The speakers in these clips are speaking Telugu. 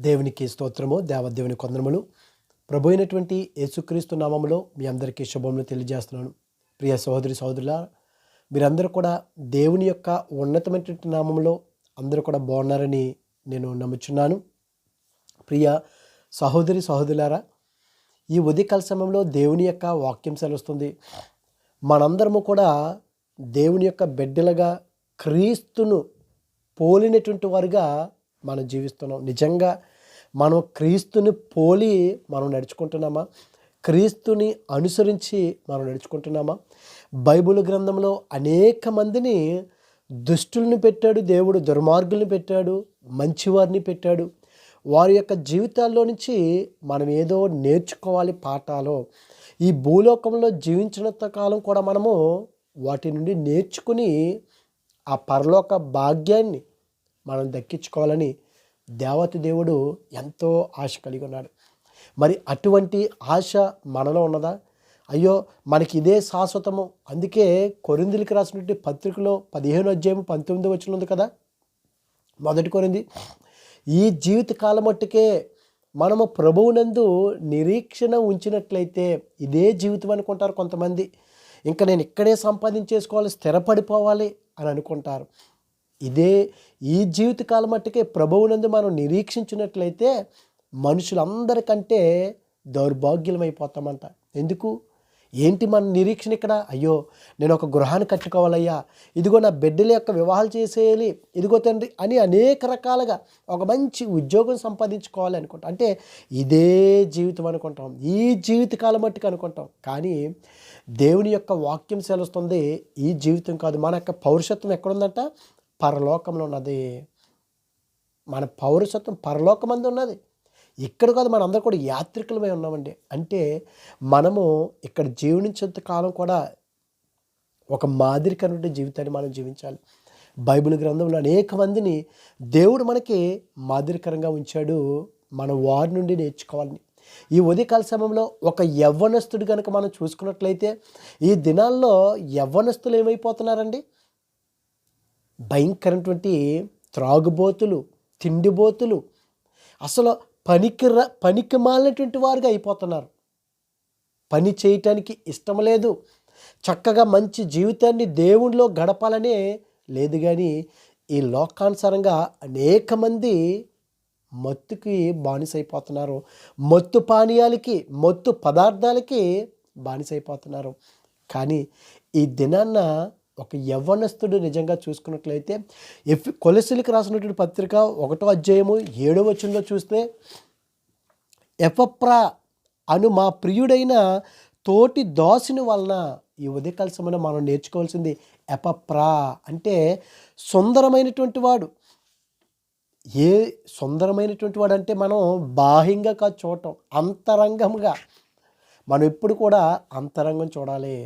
దేవునికి స్తోత్రము దేవదేవుని కొందరములు ప్రభు అయినటువంటి యేసుక్రీస్తు నామములో మీ అందరికీ శుభములు తెలియజేస్తున్నాను. ప్రియ సహోదరి సహోదరుల మీరందరూ కూడా దేవుని యొక్క ఉన్నతమైనటువంటి నామంలో అందరూ కూడా బాగున్నారని నేను నమ్ముచున్నాను. ప్రియ సహోదరి సహోదరులారా ఈ ఉదయకాల సమయంలో దేవుని యొక్క వాక్యం సెలవుస్తుంది. మనందరము కూడా దేవుని యొక్క బిడ్డలుగా క్రీస్తును పోలినటువంటి వారుగా మనం జీవిస్తున్నాం. నిజంగా మనం క్రీస్తుని పోలి మనం నడుచుకుంటున్నామా? క్రీస్తుని అనుసరించి మనం నడుచుకుంటున్నామా? బైబిల్ గ్రంథంలో అనేక మందిని దుష్టుల్ని పెట్టాడు దేవుడు దుర్మార్గుల్ని పెట్టాడు మంచివారిని పెట్టాడు. వారి యొక్క జీవితాల్లో నుంచి మనం ఏదో నేర్చుకోవాలి పాఠాలు. ఈ భూలోకంలో జీవించినంత కాలం కూడా మనము వాటి నుండి నేర్చుకుని ఆ పరలోక భాగ్యాన్ని మనం దక్కించుకోవాలని దేవత దేవుడు ఎంతో ఆశ కలిగి ఉన్నాడు. మరి అటువంటి ఆశ మనలో ఉన్నదా? అయ్యో మనకి ఇదే శాశ్వతము. అందుకే కొరిందులకి రాసినటువంటి పత్రికలో పదిహేను అధ్యాయం పంతొమ్మిది వచ్చిన ఉంది కదా? మొదటి కొరింది ఈ జీవిత కాలం మట్టుకే మనము ప్రభువునందు నిరీక్షణ ఉంచినట్లయితే ఇదే జీవితం అనుకుంటారు కొంతమంది. ఇంకా నేను ఇక్కడే సంపాదించేసుకోవాలి స్థిరపడిపోవాలి అని అనుకుంటారు. ఇదే ఈ జీవితకాలం మట్టుకే ప్రభువునందు మనం నిరీక్షించినట్లయితే మనుషులందరికంటే దౌర్భాగ్యమైపోతామంట. ఎందుకు? ఏంటి మన నిరీక్షణ ఇక్కడ? అయ్యో నేను ఒక గృహాన్ని కట్టుకోవాలయ్యా. ఇదిగో నా బిడ్డల యొక్క వివాహాలు చేసేయాలి. ఇదిగో తండ్రి అని అనేక రకాలుగా ఒక మంచి ఉద్యోగం సంపాదించుకోవాలి అనుకుంటాం. అంటే ఇదే జీవితం అనుకుంటాం. ఈ జీవితకాలం మట్టుకు అనుకుంటాం. కానీ దేవుని యొక్క వాక్యం సెలుస్తుంది ఈ జీవితం కాదు. మన యొక్క పౌరుషత్వం ఎక్కడుందంట? పరలోకంలో ఉన్నది మన పౌరసత్వం పరలోకమంది ఉన్నది ఇక్కడ కాదు మన అందరూ కూడా యాత్రికులమై ఉన్నామండి. అంటే మనము ఇక్కడ జీవనించేంత కాలం కూడా ఒక మాదిరికరమైన జీవితాన్ని మనం జీవించాలి. బైబిల్ గ్రంథంలో అనేక మందిని దేవుడు మనకి మాదిరికరంగా ఉంచాడు మన వారి నుండి నేర్చుకోవాలని. ఈ ఉదయకాల సమయంలో ఒక యవ్వనస్తుడు కనుక మనం చూసుకున్నట్లయితే ఈ దినాల్లో యవ్వనస్తులు ఏమైపోతున్నారండి? భయంకరమైనటువంటి త్రాగుబోతులు తిండిబోతులు అసలు పనికిర పనికి మాలినటువంటి వారుగా అయిపోతున్నారు. పని చేయటానికి ఇష్టం లేదు. చక్కగా మంచి జీవితాన్ని దేవుణ్ణిలో గడపాలనే లేదు కానీ ఈ లోకానుసారంగా అనేక మంది మత్తుకి బానిసైపోతున్నారు. మత్తు పానీయాలకి మత్తు పదార్థాలకి బానిసైపోతున్నారు. కానీ ఈ దినాన్న ఒక యవ్వనస్తుడు నిజంగా చూసుకున్నట్లయితే ఎఫ్ కొలసిలికి రాసినటువంటి పత్రిక ఒకటో అధ్యాయము ఏడో వచనంలో చూస్తే ఎఫప్రా అను మా ప్రియుడైన తోటి దోసిని వలన ఈ ఉదయకాల సమయంలో మనం నేర్చుకోవాల్సింది ఎపప్రా అంటే సుందరమైనటువంటి వాడు. ఏ సుందరమైనటువంటి వాడు అంటే మనం బాహ్యంగా కాదు చూడటం అంతరంగంగా. మనం ఎప్పుడు కూడా అంతరంగం చూడాలి.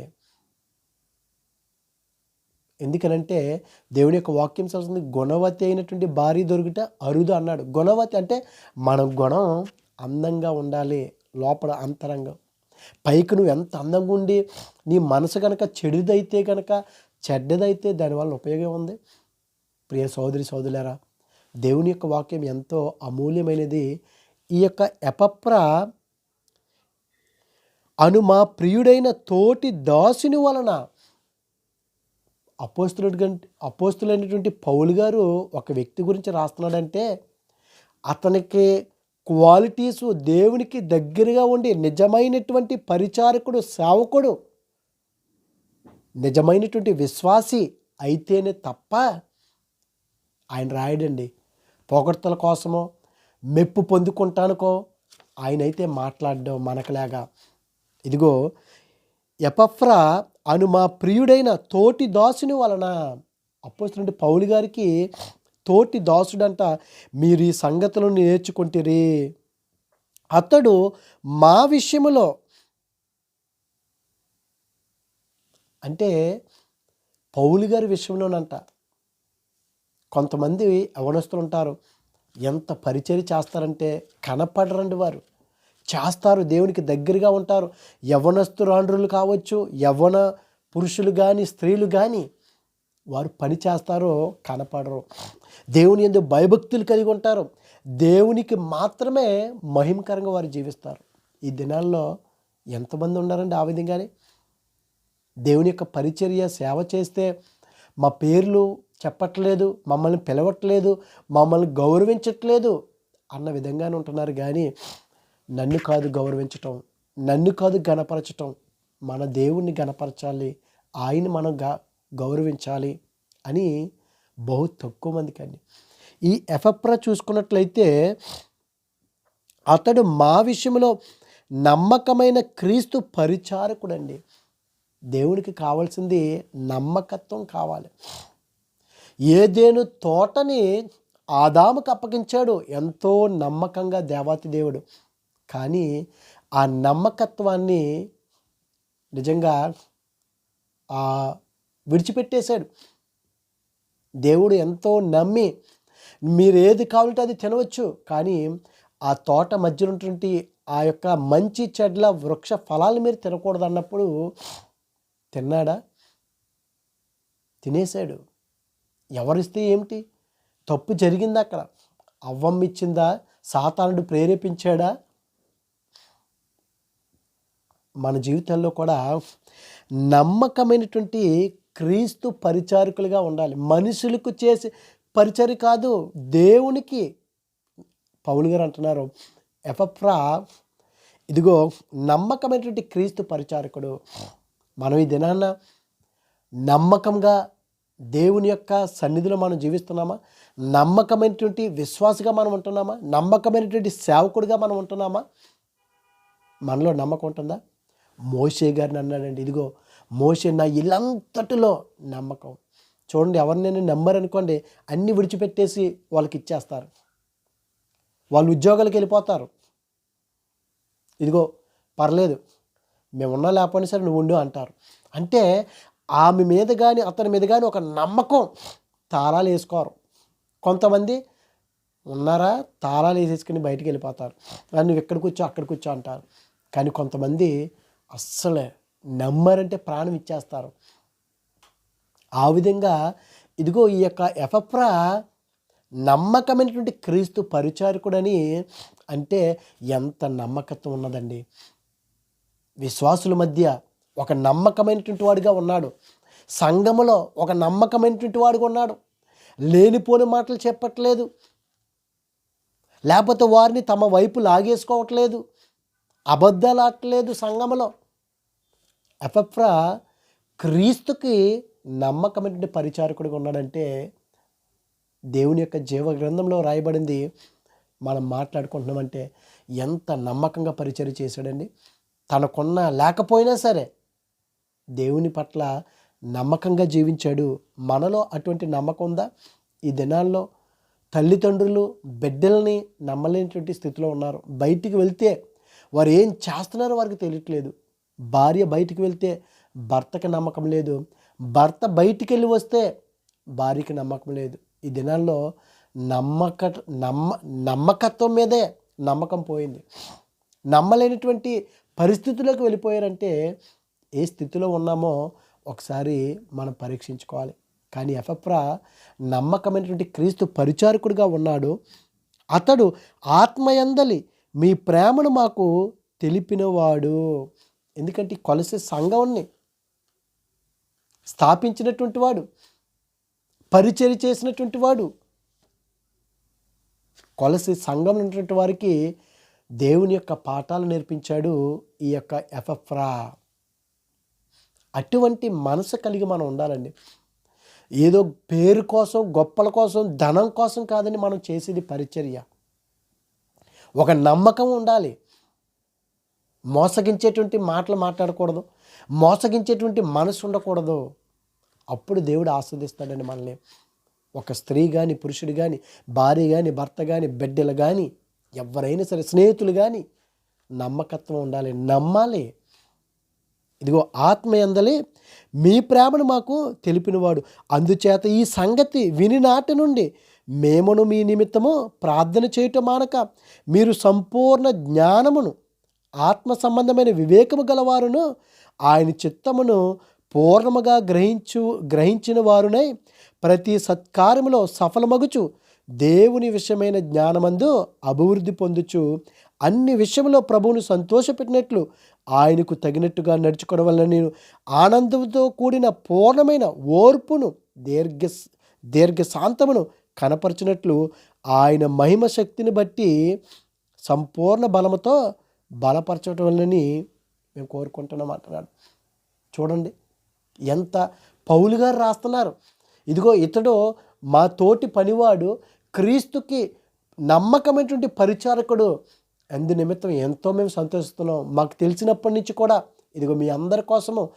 ఎందుకనంటే దేవుని యొక్క వాక్యం చదువుతుంది గుణవతి అయినటువంటి భార్య దొరికిట అరుదు అన్నాడు. గుణవతి అంటే మన గుణం అందంగా ఉండాలి లోపల అంతరంగం. పైకి నువ్వు ఎంత అందంగా ఉండి నీ మనసు కనుక చెడుదైతే కనుక చెడ్డదైతే దానివల్ల ఉపయోగం ఉంది. ప్రియ సోదరి సోదరులారా దేవుని యొక్క వాక్యం ఎంతో అమూల్యమైనది. ఈ యొక్క ఎపప్ర అను మా ప్రియుడైన తోటి దాసుని వలన అపోస్తులుడు కంటే అపోస్తులైనటువంటి పౌలు గారు ఒక వ్యక్తి గురించి రాస్తున్నాడంటే అతనికి క్వాలిటీస్ దేవునికి దగ్గరగా ఉండి నిజమైనటువంటి పరిచారకుడు సేవకుడు నిజమైనటువంటి విశ్వాసి అయితేనే తప్ప ఆయన రాయడండి. పొగడ్తల కోసమో మెప్పు పొందుకుంటానుకో ఆయన అయితే మాట్లాడడం మనకులాగా. ఇదిగో ఎపఫ్రా అను మా ప్రియుడైన తోటి దాసుని వలన అప్పొస్తుంటే పౌలు గారికి తోటి దాసుడంట మీరు ఈ సంగతులను నేర్చుకుంటారు. అతడు మా విషయములో అంటే పౌలు గారి విషయంలోనంట. కొంతమంది యవనస్తులు ఉంటారు ఎంత పరిచయం చేస్తారంటే కనపడరండి వారు. చేస్తారు దేవునికి దగ్గరగా ఉంటారు. యవనస్తురాండ్రులు కావచ్చు యవ్వన పురుషులు కానీ స్త్రీలు కానీ వారు పని చేస్తారో కనపడరు. దేవుని ఎందు భయభక్తులు కలిగి ఉంటారు. దేవునికి మాత్రమే మహిమకరంగా వారు జీవిస్తారు. ఈ దినాల్లో ఎంతమంది ఉన్నారండి ఆ విధంగానే? దేవుని యొక్క పరిచర్య సేవ చేస్తే మా పేర్లు చెప్పట్లేదు మమ్మల్ని పిలవట్లేదు మమ్మల్ని గౌరవించట్లేదు అన్న విధంగానే ఉంటున్నారు. కానీ నన్ను కాదు గౌరవించటం నన్ను కాదు గణపరచటం మన దేవుణ్ణి గణపరచాలి ఆయన మనం గా గౌరవించాలి అని బహు తక్కువ మందికి అండి. ఈ ఎఫప్రా చూసుకున్నట్లయితే అతడు మా విషయంలో నమ్మకమైన క్రీస్తు పరిచారకుడండి. దేవునికి కావాల్సింది నమ్మకత్వం కావాలి. ఏదేను తోటని ఆదాముకు అప్పగించాడు. ఎంతో నమ్మకంగా దేవాతి దేవుడు. కానీ ఆ నమ్మకత్వాన్ని నిజంగా ఆ విడిచిపెట్టేశాడు. దేవుడు ఎంతో నమ్మి మీరు ఏది కావాలంటే అది తినవచ్చు కానీ ఆ తోట మధ్యలో ఉన్నటువంటి ఆ యొక్క మంచి చెడ్ల వృక్ష ఫలాలు మీరు తినకూడదు అన్నప్పుడు తిన్నాడా? తినేశాడు. ఎవరిస్తే ఏమిటి? తప్పు జరిగింది అక్కడ. అవ్వమ్మిచ్చిందా సాతానుడు ప్రేరేపించాడా? మన జీవితంలో కూడా నమ్మకమైనటువంటి క్రీస్తు పరిచారకులుగా ఉండాలి. మనుషులకు చేసే పరిచర్య కాదు దేవునికి. పౌలు గారు అంటున్నారు ఎఫప్రా ఇదిగో నమ్మకమైనటువంటి క్రీస్తు పరిచారకుడు మనం ఈ దినాన్న నమ్మకంగా దేవుని యొక్క సన్నిధిలో మనం జీవిస్తున్నామా? నమ్మకమైనటువంటి విశ్వాసగా మనం ఉంటున్నామా? నమ్మకమైనటువంటి సేవకుడిగా మనం ఉంటున్నామా? మనలో నమ్మకం ఉంటుందా? మోషే గారిని అన్నాడండి. ఇదిగో మోషే నా ఇల్లంతటిలో నమ్మకం. చూడండి ఎవరినైనా నమ్మరనుకోండి అన్నీ విడిచిపెట్టేసి వాళ్ళకి ఇచ్చేస్తారు. వాళ్ళు ఉద్యోగాలకు వెళ్ళిపోతారు. ఇదిగో పర్లేదు మేము ఉన్నా లేకపోయినా సరే నువ్వు ఉండు అంటారు. అంటే ఆమె మీద కానీ అతని మీద కానీ ఒక నమ్మకం తాళాలు వేసుకోరు. కొంతమంది ఉన్నారా? తాళాలు వేసేసుకుని బయటికి వెళ్ళిపోతారు. నువ్వు ఇక్కడ కూర్చో అక్కడ కూర్చో అంటారు. కానీ కొంతమంది అస్సలే నమ్మరంటే ప్రాణం ఇచ్చేస్తారు. ఆ విధంగా ఇదిగో ఈ యొక్క ఎఫప్రా నమ్మకమైనటువంటి క్రీస్తు పరిచారకుడని అంటే ఎంత నమ్మకత్వం ఉన్నదండి. విశ్వాసుల మధ్య ఒక నమ్మకమైనటువంటి వాడిగా ఉన్నాడు. సంఘములో ఒక నమ్మకమైనటువంటి వాడుగా ఉన్నాడు. లేనిపోని మాటలు చెప్పట్లేదు. లేకపోతే వారిని తమ వైపు లాగేసుకోవట్లేదు. అబద్ధాలు ఆటలేదు సంఘములో. ఎఫెఫ్రా క్రీస్తుకి నమ్మకమైనటువంటి పరిచారకుడిగా ఉన్నాడంటే దేవుని యొక్క జీవ గ్రంథంలో రాయబడింది. మనం మాట్లాడుకుంటున్నామంటే ఎంత నమ్మకంగా పరిచయం చేశాడండి. తనకున్న లేకపోయినా సరే దేవుని పట్ల నమ్మకంగా జీవించాడు. మనలో అటువంటి నమ్మకం ఉందా? ఈ దినాల్లో తల్లిదండ్రులు బిడ్డల్ని నమ్మలేనటువంటి స్థితిలో ఉన్నారు. బయటికి వెళ్తే వారు ఏం చేస్తున్నారో వారికి తెలియట్లేదు. భార్య బయటికి వెళ్తే భర్తకి నమ్మకం లేదు. భర్త బయటికి వెళ్ళి వస్తే భార్యకి నమ్మకం లేదు. ఈ దినాల్లో నమ్మక నమ్మ నమ్మకత్వం మీదే నమ్మకం పోయింది. నమ్మలేనటువంటి పరిస్థితుల్లోకి వెళ్ళిపోయారంటే ఏ స్థితిలో ఉన్నామో ఒకసారి మనం పరీక్షించుకోవాలి. కానీ ఎఫప్రా నమ్మకమైనటువంటి క్రీస్తు పరిచారకుడిగా ఉన్నాడు. అతడు ఆత్మయందలి మీ ప్రేమను మాకు తెలిపినవాడు. ఎందుకంటే కొలసే సంఘంని స్థాపించినటువంటి వాడు పరిచయం చేసినటువంటి వాడు. కొలసి సంఘం ఉన్నటువంటి వారికి దేవుని యొక్క పాఠాలు నేర్పించాడు ఈ యొక్క ఎఫ్ఎఫ్రా. అటువంటి మనసు కలిగి మనం ఉండాలండి. ఏదో పేరు కోసం గొప్పల కోసం ధనం కోసం కాదని మనం చేసేది పరిచర్య. ఒక నమ్మకం ఉండాలి. మోసగించేటువంటి మాటలు మాట్లాడకూడదు. మోసగించేటువంటి మనసు ఉండకూడదు. అప్పుడు దేవుడు ఆస్వాదిస్తాడండి మనల్ని. ఒక స్త్రీ కానీ పురుషుడు కానీ భార్య కానీ భర్త కానీ బిడ్డలు కానీ ఎవరైనా సరే స్నేహితులు కానీ నమ్మకత్వం ఉండాలి. నమ్మాలి. ఇదిగో ఆత్మయందలే మీ ప్రేమను మాకు తెలిపినవాడు. అందుచేత ఈ సంగతి విని నాటి నుండి మేమును మీ నిమిత్తము ప్రార్థన చేయటం మానక మీరు సంపూర్ణ జ్ఞానమును ఆత్మ సంబంధమైన వివేకము గలవారును ఆయన చిత్తమును పూర్ణముగా గ్రహించు గ్రహించిన వారునై ప్రతి సత్కార్యములో సఫలమగుచు దేవుని విషయమైన జ్ఞానమందు అభివృద్ధి పొందుచు అన్ని విషయంలో ప్రభువును సంతోషపెట్టినట్లు ఆయనకు తగినట్టుగా నడుచుకోవడం వల్ల నేను ఆనందంతో కూడిన పూర్ణమైన ఓర్పును దీర్ఘ దీర్ఘశాంతమును కనపరిచినట్లు ఆయన మహిమ శక్తిని బట్టి సంపూర్ణ బలముతో బలపరచడం మేము కోరుకుంటున్నాం అంటున్నాడు చూడండి ఎంత పౌలు గారు రాస్తున్నారు. ఇదిగో ఇతడు మా తోటి పనివాడు క్రీస్తుకి నమ్మకమైనటువంటి పరిచారకుడు. అందు నిమిత్తం ఎంతో మేము సంతోషిస్తున్నాం. మాకు తెలిసినప్పటి నుంచి కూడా ఇదిగో మీ అందరి కోసము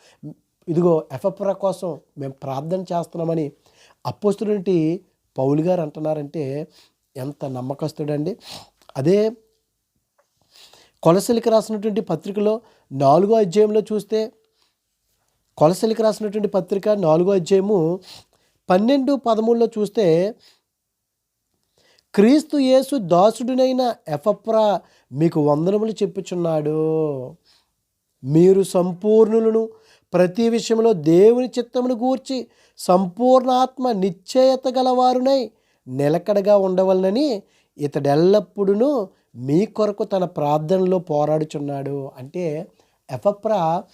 ఇదిగో ఎఫ్ఎఫ్రా కోసం మేము ప్రార్థన చేస్తున్నామని అపోస్తుడంటి పౌలు గారు అంటున్నారంటే ఎంత నమ్మకస్తుడండి. అదే కొలసలికి రాసినటువంటి పత్రికలో నాలుగో అధ్యాయంలో చూస్తే కొలసలికి రాసినటువంటి పత్రిక నాలుగో అధ్యాయము పన్నెండు పదమూడులో చూస్తే క్రీస్తు యేసు దాసుడినైన ఎఫప్రా మీకు వందనములు చెప్పుచున్నాడు. మీరు సంపూర్ణులను ప్రతి విషయంలో దేవుని చిత్తమును గూర్చి సంపూర్ణాత్మ నిశ్చయత గలవారునై నిలకడగా ఉండవలనని ఇతడెల్లప్పుడూ మీ కొరకు తన ప్రార్థనలో పోరాడుచున్నాడు అంటే ఎఫప్రా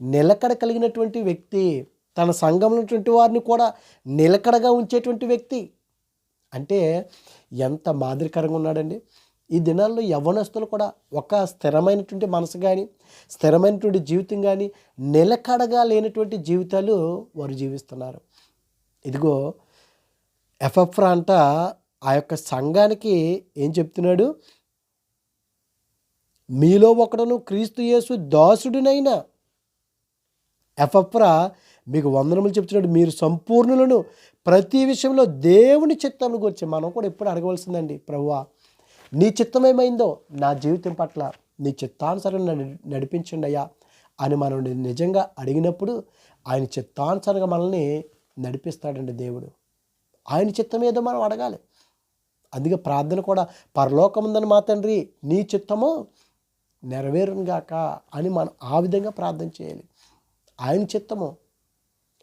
నిలకడ కలిగినటువంటి వ్యక్తి తన సంఘంలోటువంటి ఉన్నటువంటి వారిని కూడా నిలకడగా ఉంచేటువంటి వ్యక్తి. అంటే ఎంత మాదిరికరంగా ఉన్నాడండి. ఈ దినాల్లో యవ్వనస్తులు కూడా ఒక స్థిరమైనటువంటి మనసు కానీ స్థిరమైనటువంటి జీవితం కానీ నిలకడగా లేనటువంటి జీవితాలు వారు జీవిస్తున్నారు. ఇదిగో ఎఫ్ఎఫ్రా అంట ఆ యొక్క సంఘానికి ఏం చెప్తున్నాడు? మీలో ఒకడను క్రీస్తు యేసు దాసుడినైనా. ఎఫప్రా మీకు వందనములు చెప్తున్నాడు. మీరు సంపూర్ణులను ప్రతి విషయంలో దేవుని చిత్తం గురించి మనం కూడా ఎప్పుడు అడగవలసిందండి. ప్రభువా నీ చిత్తం ఏమైందో నా జీవితం పట్ల నీ చిత్తానుసారం నడిపించండి అయ్యా అని మనం నిజంగా అడిగినప్పుడు ఆయన చిత్తానుసారంగా మనల్ని నడిపిస్తాడండి దేవుడు. ఆయన చిత్తం ఏదో మనం అడగాలి. అందుకే ప్రార్థన కూడా పరలోకముందని మా తండ్రి నీ చిత్తము నెరవేరునుగాక అని మనం ఆ విధంగా ప్రార్థన చేయాలి. ఆయన చిత్తము.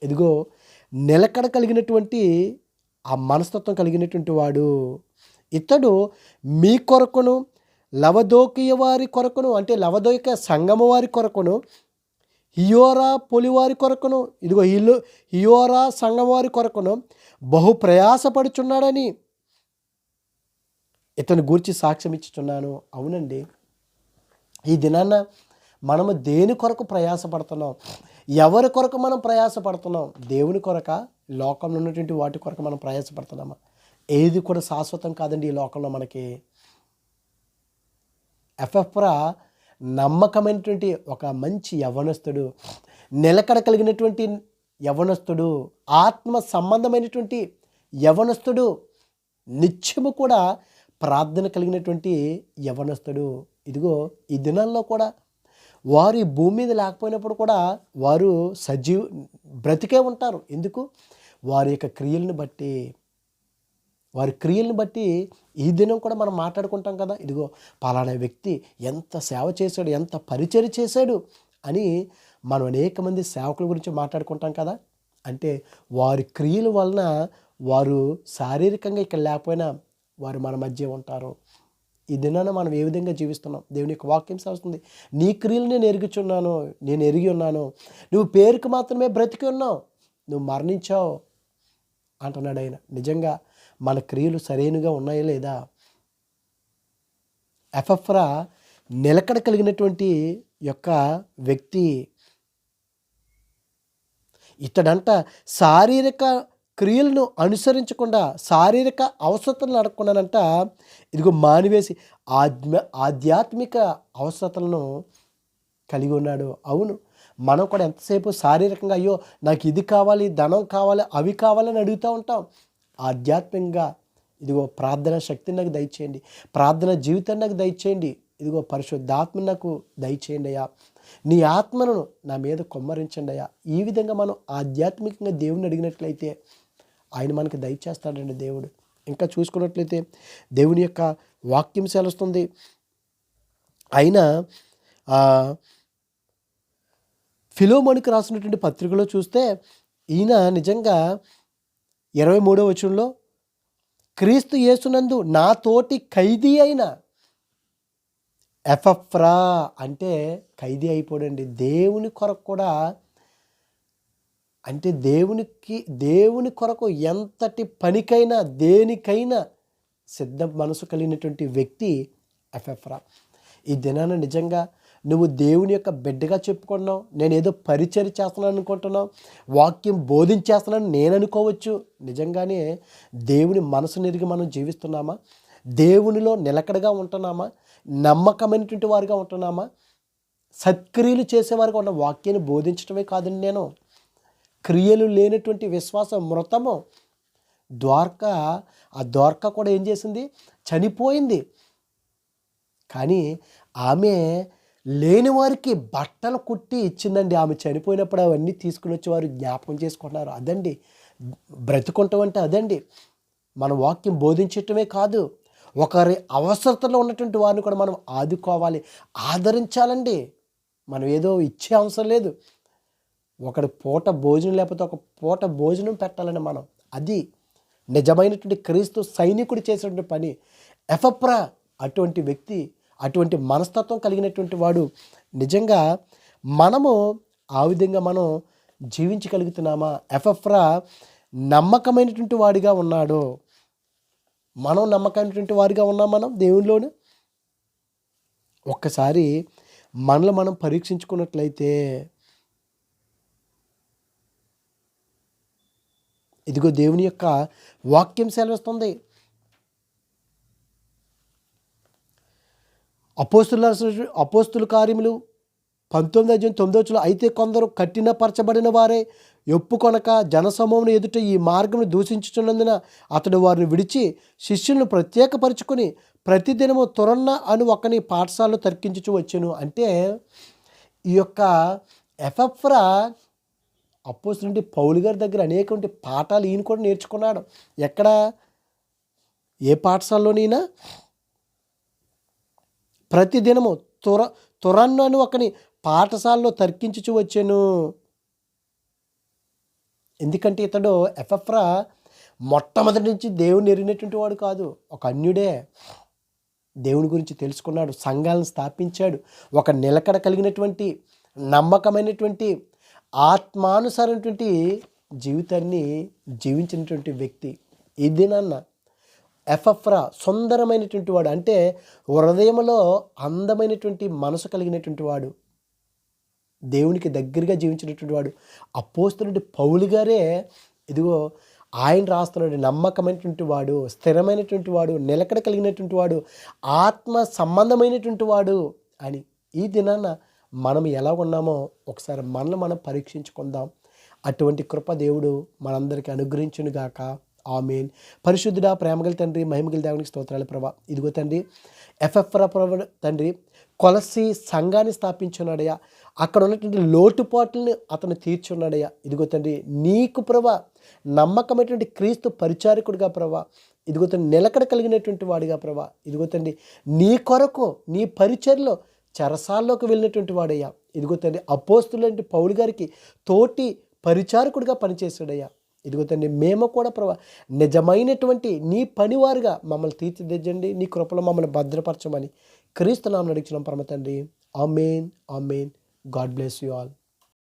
ఇదిగో నిలకడ కలిగినటువంటి ఆ మనస్తత్వం కలిగినటువంటి వాడు ఇతడు మీ కొరకును లవదోకియ వారి కొరకును అంటే లవదోక సంగమ వారి కొరకును హియోరా పొలివారి కొరకును ఇదిగో హిలో హియోరా సంగమ వారి కొరకును బహు ప్రయాసపడుచున్నాడని ఇతను గూర్చి సాక్ష్యం ఇచ్చుచున్నాను. అవునండి. ఈ దినాన మనము దేని కొరకు ప్రయాసపడుతున్నాం? ఎవరి కొరకు మనం ప్రయాసపడుతున్నాం? దేవుని కొరక లోకంలో ఉన్నటువంటి వాటి కొరకు మనం ప్రయాసపడుతున్నామా? ఏది కూడా శాశ్వతం కాదండి ఈ లోకంలో మనకి. ఎఫ్ఎఫ్రా నమ్మకమైనటువంటి ఒక మంచి యవనస్తుడు నిలకడ కలిగినటువంటి యవనస్తుడు ఆత్మ సంబంధమైనటువంటి యవనస్తుడు నిత్యము కూడా ప్రార్థన కలిగినటువంటి యవనస్తుడు ఇదిగో ఈ దినాల్లో కూడా వారు ఈ భూమి మీద లేకపోయినప్పుడు కూడా వారు సజీవ బ్రతికే ఉంటారు. ఎందుకు? వారి యొక్క క్రియలను బట్టి వారి క్రియలను బట్టి ఈ దినం కూడా మనం మాట్లాడుకుంటాం కదా. ఇదిగో పలానా వ్యక్తి ఎంత సేవ చేశాడు ఎంత పరిచయం చేశాడు అని మనం అనేక మంది సేవకుల గురించి మాట్లాడుకుంటాం కదా. అంటే వారి క్రియల వలన వారు శారీరకంగా ఇక్కడ లేకపోయినా వారు మన మధ్య ఉంటారు. ఈ దినాన మనం ఏ విధంగా జీవిస్తున్నాం? దేవుని యొక్క వాక్యం సాగుతుంది. నీ క్రియలు నేను ఎరుగుచున్నాను నేను ఎరిగి ఉన్నాను. నువ్వు పేరుకు మాత్రమే బ్రతికి ఉన్నావు. నువ్వు మరణించావు అంటున్నాడు ఆయన. నిజంగా మన క్రియలు సరైనగా ఉన్నాయా లేదా? ఎఫ్ఎఫ్రా నిలకడ కలిగినటువంటి యొక్క వ్యక్తి ఇతడంట శారీరక క్రియలను అనుసరించకుండా శారీరక అవసరతలను అడగకుండానంట ఇదిగో మానివేసి ఆధ్మ ఆధ్యాత్మిక అవసరతలను కలిగి ఉన్నాడు. అవును మనం కూడా ఎంతసేపు శారీరకంగా అయ్యో నాకు ఇది కావాలి ధనం కావాలి అవి కావాలని అడుగుతూ ఉంటాం. ఆధ్యాత్మికంగా ఇదిగో ప్రార్థన శక్తిని నాకు దయచేయండి. ప్రార్థన జీవితాన్ని నాకు దయచేయండి. ఇదిగో పరిశుద్ధాత్మ నాకు దయచేయండి అయ్యా. నీ ఆత్మను నా మీద కొమ్మరించండి అయ్యా. ఈ విధంగా మనం ఆధ్యాత్మికంగా దేవుని అడిగినట్లయితే ఆయన మనకి దయచేస్తాడండి దేవుడు. ఇంకా చూసుకున్నట్లయితే దేవుని యొక్క వాక్యం సెలుస్తుంది. ఆయన ఫిలోమోనికి రాసినటువంటి పత్రికలో చూస్తే ఈయన నిజంగా ఇరవై మూడో వచనంలో క్రీస్తు యేసునందు నా తోటి ఖైదీ అయిన ఎఫఫ్రా అంటే ఖైదీ అయిపోడండి. దేవుని కొరకు కూడా అంటే దేవునికి దేవుని కొరకు ఎంతటి పనికైనా దేనికైనా సిద్ధ మనసు కలిగినటువంటి వ్యక్తి ఎఫెఫ్రా ఈ దినాన నిజంగా నువ్వు దేవుని యొక్క బిడ్డగా చెప్పుకున్నావు నేను ఏదో పరిచయం చేస్తున్నాను అనుకుంటున్నావు వాక్యం బోధించేస్తున్నాను నేను అనుకోవచ్చు నిజంగానే దేవుని మనసు నెరిగి మనం జీవిస్తున్నామా? దేవునిలో నిలకడగా ఉంటున్నామా? నమ్మకమైనటువంటి వారిగా ఉంటున్నామా? సత్క్రియలు చేసేవారుగా ఉన్న వాక్యాన్ని బోధించడమే కాదండి నేను. క్రియలు లేనటువంటి విశ్వాసం మృతము ద్వారక ఆ ద్వారక కూడా ఏం చేసింది? చనిపోయింది. కానీ ఆమె లేని వారికి బట్టలు కుట్టి ఇచ్చిందండి. ఆమె చనిపోయినప్పుడు అవన్నీ తీసుకుని వచ్చి వారు జ్ఞాపకం చేసుకుంటున్నారు. అదండి. బ్రతుకుంటాం అంటే అదండి. మన వాక్యం బోధించటమే కాదు. ఒకరి అవసరతలో ఉన్నటువంటి వారిని కూడా మనం ఆదుకోవాలి. ఆదరించాలండి. మనం ఏదో ఇచ్చే అవసరం లేదు. ఒకటి పూట భోజనం లేకపోతే ఒక పూట భోజనం పెట్టాలని మనం. అది నిజమైనటువంటి క్రీస్తు సైనికుడు చేసినటువంటి పని. ఎఫప్రా అటువంటి వ్యక్తి అటువంటి మనస్తత్వం కలిగినటువంటి వాడు. నిజంగా మనము ఆ విధంగా మనం జీవించగలుగుతున్నామా? ఎఫఫ్రా నమ్మకమైనటువంటి వాడిగా ఉన్నాడు. మనం నమ్మకమైనటువంటి వారిగా ఉన్నాం మనం దేవునిలోను? ఒక్కసారి మనలో మనం పరీక్షించుకున్నట్లయితే ఇదిగో దేవుని యొక్క వాక్యం సెలవిస్తుంది. అపోస్తుల అపోస్తుల కార్యములు పంతొమ్మిది అధ్యాయం తొమ్మిది వచ్చులు అయితే కొందరు కఠినపరచబడిన వారే ఒప్పుకొనక జనసమూహం ఎదుట ఈ మార్గం దూషించుచున్నందున అతడు వారిని విడిచి శిష్యులను ప్రత్యేకపరుచుకొని ప్రతిదినము తురన్న అని ఒకని పాఠశాలలో తర్కించుచు వచ్చాను. అంటే ఈ యొక్క ఎఫ్ఎఫ్రా నుండి పౌలు గారి దగ్గర అనేక పాఠాలు ఈయన కూడా నేర్చుకున్నాడు. ఎక్కడ? ఏ పాఠశాలలోనైనా? ప్రతిదినము తుర తురన్నను ఒకని పాఠశాలలో తర్కించుచు వచ్చాను. ఎందుకంటే ఇతడు ఎఫ్ఎఫ్రా మొట్టమొదటి నుంచి దేవుని ఎరిగినటువంటి వాడు కాదు ఒక అన్యుడే. దేవుని గురించి తెలుసుకున్నాడు సంఘాలను స్థాపించాడు. ఒక నిలకడ కలిగినటువంటి నమ్మకమైనటువంటి ఆత్మానుసారమైనటువంటి జీవితాన్ని జీవించినటువంటి వ్యక్తి. ఇది నాన్న ఎఫఫ్రా సుందరమైనటువంటి వాడు. అంటే హృదయంలో అందమైనటువంటి మనసు కలిగినటువంటి వాడు. దేవునికి దగ్గరగా జీవించినటువంటి వాడు. అపోస్తున్నటువంటి పౌలు గారే ఇదిగో ఆయన రాస్తున్నాడు నమ్మకమైనటువంటి వాడు స్థిరమైనటువంటి వాడు నిలకడ కలిగినటువంటి వాడు ఆత్మ సంబంధమైనటువంటి వాడు అని ఈ దినాన మనం ఎలా ఉన్నామో ఒకసారి మనల్ని మనం పరీక్షించుకుందాం. అటువంటి కృప దేవుడు మనందరికీ అనుగ్రహించునుగాక. ఆమెన్. పరిశుద్ధుడా ప్రేమగల తండ్రి మహిమగల దేవునికి స్తోత్రాలు ప్రభా. ఇదిగో తండ్రి ఎఫ్ఎఫ్ర ప్రభ తండ్రి కొలసి సంఘాన్ని స్థాపించున్నాడయ్యా. అక్కడ ఉన్నటువంటి లోటుపాట్లని అతను తీర్చున్నాడయ్యా. ఇదిగో తండ్రి నీకు ప్రభ నమ్మకమైనటువంటి క్రీస్తు పరిచారకుడిగా ప్రభా. ఇదిగో తండ్రి నిలకడ కలిగినటువంటి వాడిగా ప్రభా. ఇదిగో తండ్రి నీ కొరకు నీ పరిచర్లో చెరసాల్లోకి వెళ్ళినటువంటి వాడయ్యా. ఇదిగో తండ్రి అపోస్తులంటే పౌలు గారికి తోటి పరిచారకుడిగా పనిచేశాడయ్యా. ఇదిగో తండ్రి మేము కూడా ప్రభా నిజమైనటువంటి నీ పనివారుగా మమ్మల్ని తీర్చిదిద్దండి నీ కృపలో మమ్మల్ని భద్రపరచమని క్రీస్తు నామని అడిగిన పరమ తండ్రి. Amen amen. God bless you all.